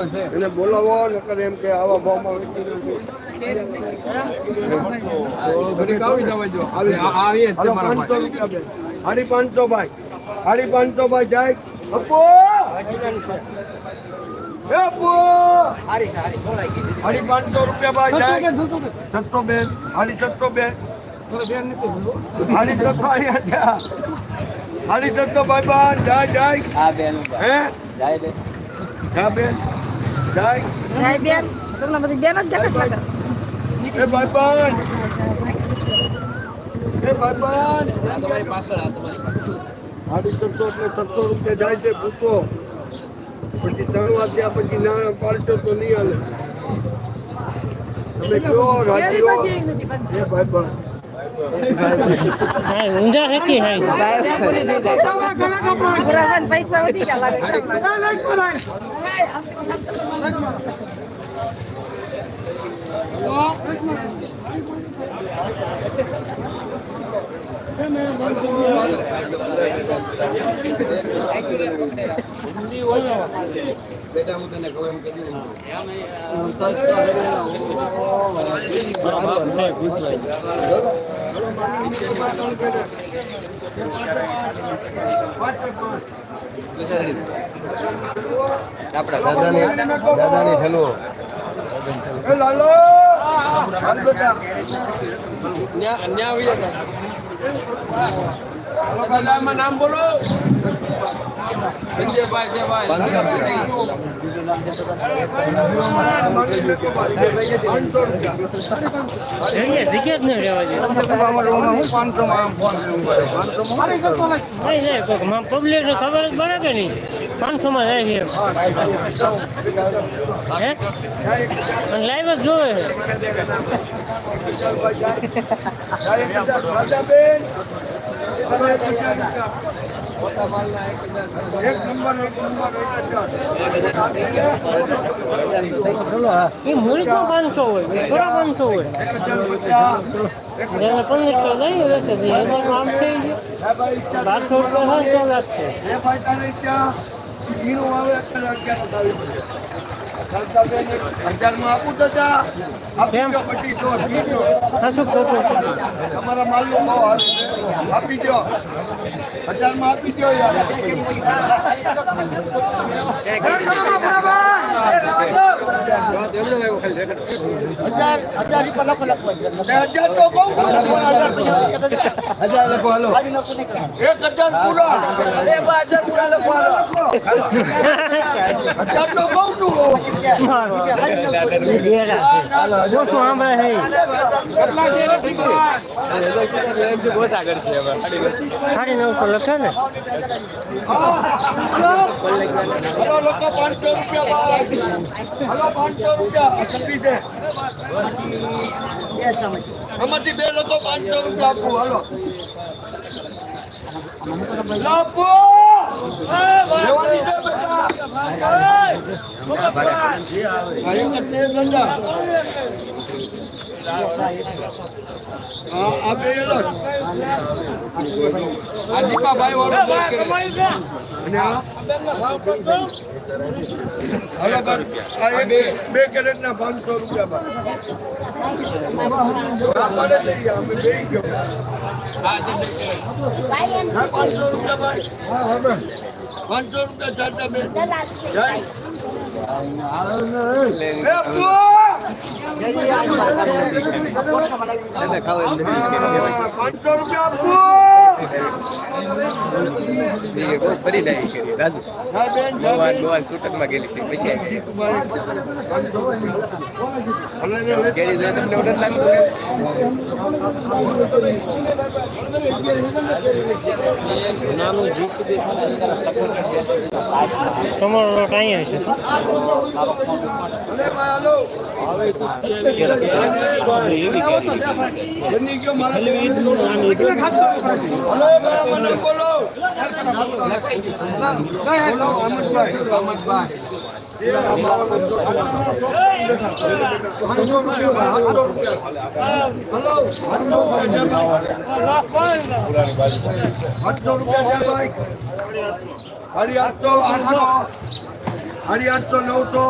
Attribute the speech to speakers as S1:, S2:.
S1: એને બોલાવો નકર એમ કે આવા ભાવમાં. હાલો, પાંચસો ભાઈ. સાડી પાંચસો ભાઈ. જાય. અપો એ પાંચસો રૂપિયા ભાઈ જાય. છસો બેન. છસો બેન. સાડી છસો અહીંયા છસો ભાઈ બાર જાય જાય. હે બેન. જાય
S2: જાય બેન તમને બધી બેન જ જગત લાગે
S1: એ ભાઈ બાન એ ભાઈ બાન સાડી છસો એટલે છસો રૂપિયા જાય છે પૂછો પછી ત્રણ વાગ્યા પછી ના પાડશો તો નહીં હાલે તમે કયો રાજી એ ભાઈ બાન
S3: ઊંઝા હતી હાઈ
S2: પુરાવાન પૈસા વધી ગયા લાગે
S1: એ લાલો હાલ બેટા
S4: નામ બોલો સંજયભાઈ જયભાઈ
S1: પાંચસો રૂપિયા
S3: એટલે જગ્યા જ ન રહેવા જોઈએ
S1: પાંચસો માં આમ ફોન જ
S3: નહીં જાય કોઈક પબ્લિક ને ખબર જ પડે કે નહીં પાંચસો માં જાય છે લાઈવ જ જોવે છે એ મૂળ તો પાંચસો હોય થોડા પાંચસો હોય. એને પંદરસો લઈ રહેશે હજાર આમ થઈ ગયું. બારસો રૂપિયા હોય તો લાગશે
S1: આપી દો તમારા માલનો ભાવ આપી દો હજારમાં આપી દો યાર.
S3: સાડી નવસો લખે ને
S1: લોકો પાંચસો રૂપિયા પાંચસો રૂપિયા આપી દે બે લોકો પાંચસો રૂપિયા આપું હલો લાપો લેવાની છે બેટા ભાઈ કચ્છે ધંધા હા આ બે
S4: આ દીપાભાઈ વાળો
S1: અને આ હલો આ એક બે કેરેટ ના પાંચસો રૂપિયા આપણે લઈએ, અમે બેસી ગયો પાંચસો રૂપિયા ભાઈ પાંચસો રૂપિયા ચારતા બે પાંચસો રૂપિયા આપો.
S4: ફરી ડાઈ કરી રાજુ
S1: હા, બેન, જા
S4: ગોવાન
S1: બેન.
S4: ગોવાન છૂટકમાં ગયેલી છે પછી આવી.
S1: પાંચસો રૂપિયા. અને એને લે-
S4: કેરી જોઈએ તમને ઓર્ડર લાગતો
S3: તમારો લોટ અહીંયા છે
S1: અલે બની ગયો મારા રૂપિયા રૂપિયા આઠસો આઠસો નવસો.